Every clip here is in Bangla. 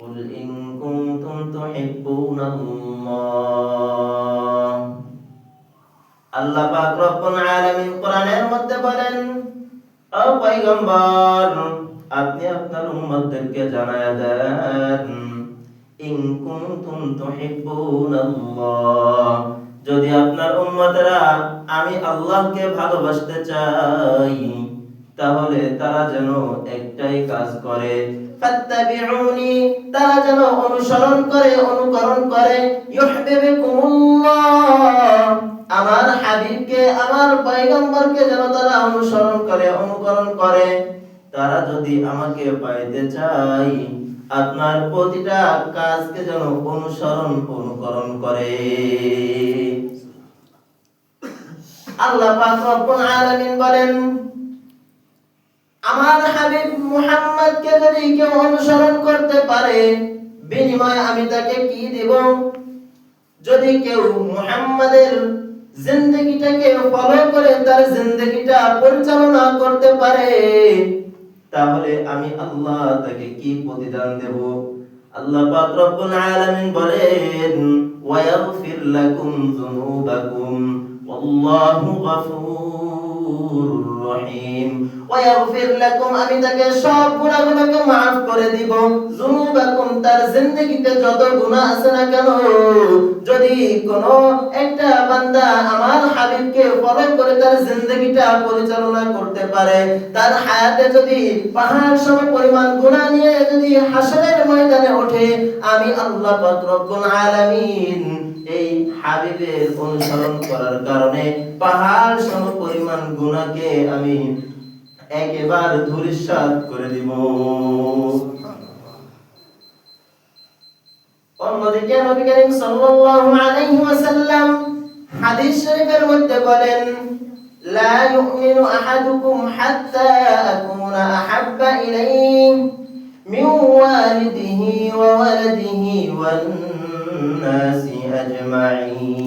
قل إن كنتم تحبون الله আল্লাহ পাক রব্বুল আলামিন কোরআনের মধ্যে বলেন ও পয়গম্বর আপনি আপনার উম্মতদেরকে জানায়া দেন ইন কুনতুম তুহিব্বুনাল্লাহ যদি আপনার উম্মতেরা আমি আল্লাহকে ভালোবাসতে চাই তাহলে তারা যেন একটাই কাজ করে। ফাত্তাবিউনি, তারা যেন অনুসরণ করে, অনুকরণ করে। ইউহিব্বুকুমুল্লাহ আমার হাবিবকে, আমার পয়গম্বরকে যেন তারা অনুসরণ করে, অনুকরণ করে। তারা যদি আমাকে পাইতে চাই আপনার প্রতিটা কাজকে যেন অনুসরণ, অনুকরণ করে। আল্লাহ পাক রব্বুল আলামিন বলেন আমার হাবিব মুহাম্মদকে যদি কেউ অনুসরণ করতে পারে, বিনিময়ে আমি তাকে কি দেব? যদি কেউ মুহাম্মাদের জিন্দগিটাকে ফলো করে, তার জিন্দগিটা পরিচালনা করতে পারে, তাহলে আমি আল্লাহ তাকে কি প্রতিদান দেব? আল্লাহ পাক রব্বুল আলামিন বলেন ওয়ায়াগফির লাকুম যুনুবাকুম, ওয়াল্লাহু গফুরুর জিন্দগিটা পরিচালনা করতে পারে, তার হায়াতে যদি পাহাড় সম পরিমাণ গুনাহ নিয়ে যদি হাসরের ময়দানে ওঠে, আমি আল্লাহ পাক রব্বুল আলামিন এই হাবিবের অনুসরণ করার কারণে পাহাড় সম পরিমাণ গুণাকে আমি একেবারে ধূলিসাৎ করে দিব। অন্যদিকে নবী করিম সাল্লাল্লাহু আলাইহি ওয়াসাল্লাম হাদিস শরীফের মধ্যে বলেন, লা ইউমিনু আহাদুকুম হাত্তা আকুনা আহাব্বা ইলাইহি মিন ওয়ালিদিহি ওয়া ওয়ালাদিহি ওয়ান والناس أجمعين.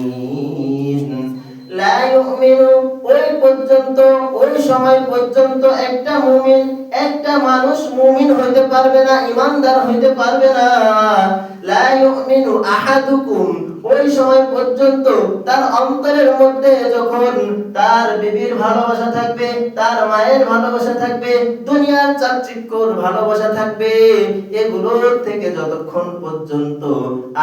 لا يؤمن ওই পর্যন্ত, ওই সময় পর্যন্ত একটা মুমিন, একটা মানুষ মুমিন হইতে পারবে না, ইমানদার হইতে পারবে না। লা ইউমিনু আহাদুকুম। ওই সময় পর্যন্ত তার অন্তরের মধ্যে যখন তার বিবির ভালোবাসা থাকবে, তার মায়ের ভালোবাসা থাকবে, দুনিয়ার চাকচিক্যর ভালোবাসা থাকবে, এগুলোর থেকে যতক্ষণ পর্যন্ত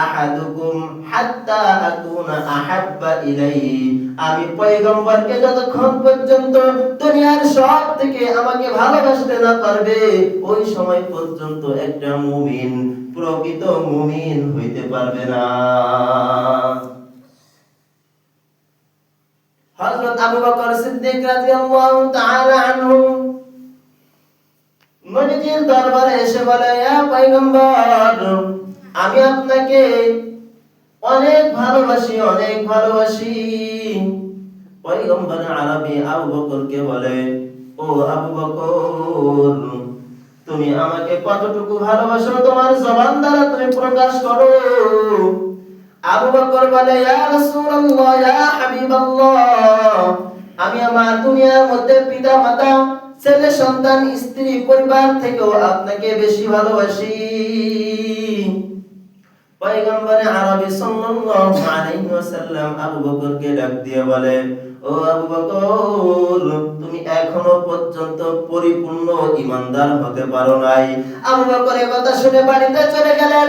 আহাদুকুম হাত্তা আকুনা আহাব্বা ইলাইহি। আমি পয়গম্বরকে যতক্ষণ পর্যন্ত দুনিয়ার সব থেকে আমাকে ভালোবাসতে না পারবে, ওই সময় পর্যন্ত একটা মুমিন, প্রকৃত মুমিন হইতে পারবে না। হযরত আবু বকর সিদ্দিক রাদিয়াল্লাহু তাআলা আনহু দরবারে এসে বলে ইয়া পয়গম্বর, আমি আপনাকে অনেক ভালোবাসি অনেক ভালোবাসি। পয়গম্বর আবু বকরকে ও আবু বকর, তুমি আমাকে কতটুকু ভালোবাসো তোমার জবান দ্বারা তুমি প্রকাশ করো? আবু বকর বলে, ইয়া রাসূলুল্লাহ, ইয়া হাবিবাল্লাহ, আমি আমার দুনিয়ার মধ্যে পিতা মাতা ছেলে সন্তান, স্ত্রী পরিবার থেকেও আপনাকে বেশি ভালোবাসি। পয়গম্বরে আরবি সাল্লাল্লাহু আলাইহি ওয়াসাল্লাম আবু বকরকে ডাক দিয়ে বলে তুমি এখনও পর্যন্ত পরিপূর্ণ ইমানদার হতে পারো নাই। আবু বকর কথা শুনে বাড়িতে চলে গেলেন।